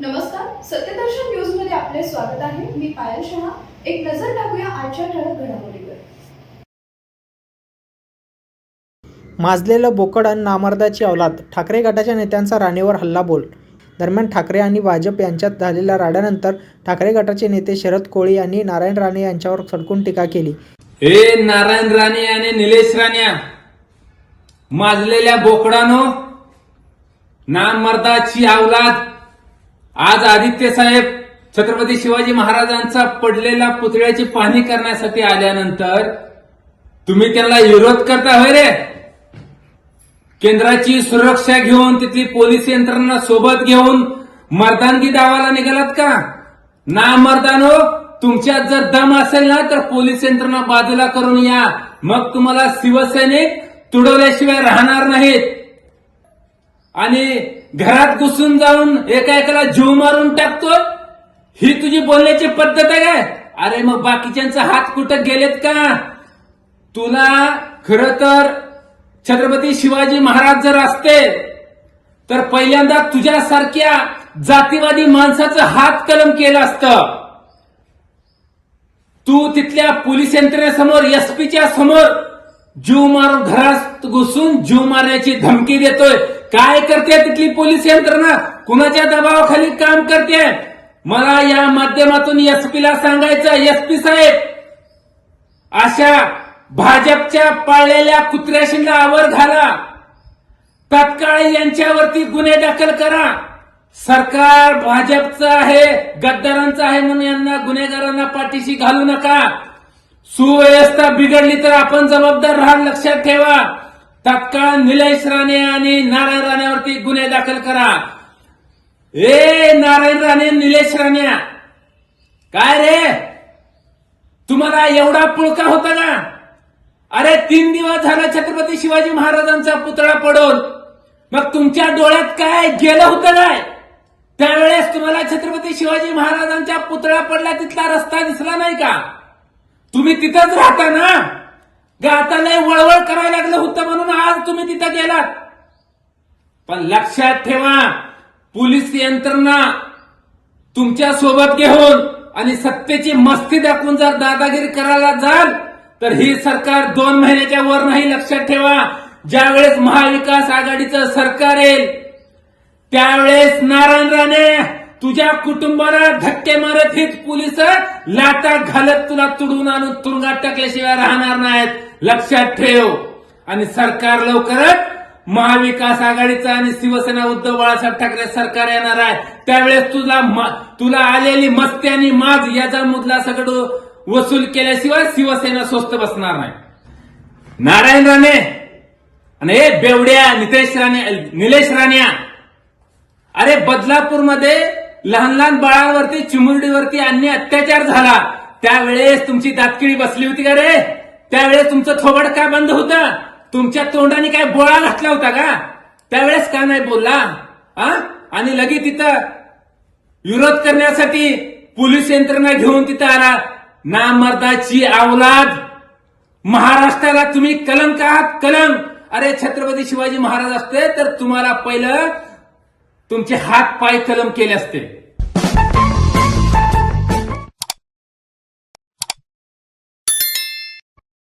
नमस्कार सत्यदर्शन न्यूजमध्ये आपले स्वागत आहे. मी पायल शहा. एक नजर टाकूया आजच्या ठळक घडामोडीवर. माजलेलं बोकड आणि नामर्दाची अवलाद ठाकरे गटाच्या नेत्यांचा राणेवर हल्लाबोल. दरम्यान ठाकरे आणि भाजप यांच्यात झालेल्या राड्यानंतर ठाकरे गटाचे नेते शरद कोळी यांनी नारायण राणे यांच्यावर सडकून टीका केली. हे नारायण राणे आणि निलेश राण्या माजलेल्या बोकडानो नामर्दाची अवलाद आज आदित्य साहेब छत्रपती शिवाजी महाराजांचा पडलेला पुतळ्याची पाहणी करण्यासाठी आल्यानंतर तुम्ही त्यांना विरोध करता होय रे? केंद्राची सुरक्षा घेऊन तिथली पोलीस यंत्रणा सोबत घेऊन मर्दानगी दावाला निघालात का? ना मर्दानो हो, तुमच्यात जर दम असेल ना तर पोलीस यंत्रणा बाजूला करून या. मग तुम्हाला शिवसैनिक तुडवल्याशिवाय राहणार नाहीत. आणि घरात घुसून जाऊन एका एकाला जीव मारून टाकतो ही तुझी बोलण्याची पद्धत आहे काय? अरे मग बाकीच्यांचा हात कुठं गेलेत का? तुला खर तर छत्रपती शिवाजी महाराज जर असते तर पहिल्यांदा तुझ्यासारख्या जातीवादी माणसाचं हात कलम केलं असतं. तू तिथल्या पोलीस यंत्रणेसमोर एसपीच्या समोर जीव मारून घरात घुसून जीव मारण्याची धमकी देतोय. काय करते तिथली पोलीस यंत्रणा? कुणाच्या दबावाखाली काम करते? मला या माध्यमातून एसपीला सांगायचं एसपी साहेब. अशा भाजपच्या पाळलेल्या कुत्र्याशीला आवर घाला. तत्काळ यांच्यावरती गुन्हे दाखल करा. सरकार भाजपचं आहे गद्दारांचं आहे म्हणून यांना गुन्हेगारांना पाठीशी घालू नका. सुव्यवस्था बिघडली तर आपण जबाबदार राहा लक्षात ठेवा. तत्काळ निलेश राणे आणि नारायण राणेवरती गुन्हे दाखल करा. ए नारायण राणे निलेश राण्या काय रे? तुम्हाला एवढा पुळका होता का अरे तीन दिवस झाला छत्रपती शिवाजी महाराजांचा पुतळा पडून. मग तुमच्या डोळ्यात काय गेलं होतं काय त्यावेळेस तुम्हाला छत्रपती शिवाजी महाराजांच्या पुतळा पडला तिथला रस्ता दिसला नाही का? तुम्ही तिथंच राहता ना? ग आता वळवळ करायला लागलं होतं म्हणून आज तुम्ही तिथं गेलात. पण लक्षात ठेवा पोलीस यंत्रणा तुमच्यासोबत घेऊन आणि सत्तेची मस्ती दाखवून जर दादागिरी करायला जाल तर ही सरकार दोन महिन्याच्या वर नाही लक्षात ठेवा. ज्या वेळेस महाविकास आघाडीचं सरकार येईल त्यावेळेस नारायण राणे तुझ्या कुटुंबाला धक्के मारत हीच पोलीस लाटा घालत तुला तुडून आणून तुरुंगात टाकल्याशिवाय राहणार नाहीत. लक्षात ठेव. आणि सरकार लवकरच महाविकास आघाडीचं आणि शिवसेना उद्धव बाळासाहेब ठाकरे सरकार येणार आहे. त्यावेळेस तुला तुला आलेली मस्ती आणि माज याचा मुदला सगळं वसूल केल्याशिवाय शिवसेना स्वस्त बसणार नाही. नारायण राणे आणि हे बेवड्या नितेश राणे निलेश राण्या अरे बदलापूरमध्ये लहान लहान बाळांवरती चिमुरडीवरती अन्य अत्याचार झाला. त्यावेळेस तुमची दातकिळी बसली होती का रे? त्यावेळेस तुमचं थोबड काय बंद होतं? तुमच्या तोंडाने काय बोळा घातला होता का? त्यावेळेस का नाही बोलला? आ? आणि लगेच तिथं विरोध करण्यासाठी पोलीस यंत्रणा घेऊन तिथं आला. नामर्दाची अवलाद महाराष्ट्राला तुम्ही कलंक आहात? कलंक अरे छत्रपती शिवाजी महाराज असते तर तुम्हाला पहिलं तुमचे हात पाय कलम केले असते.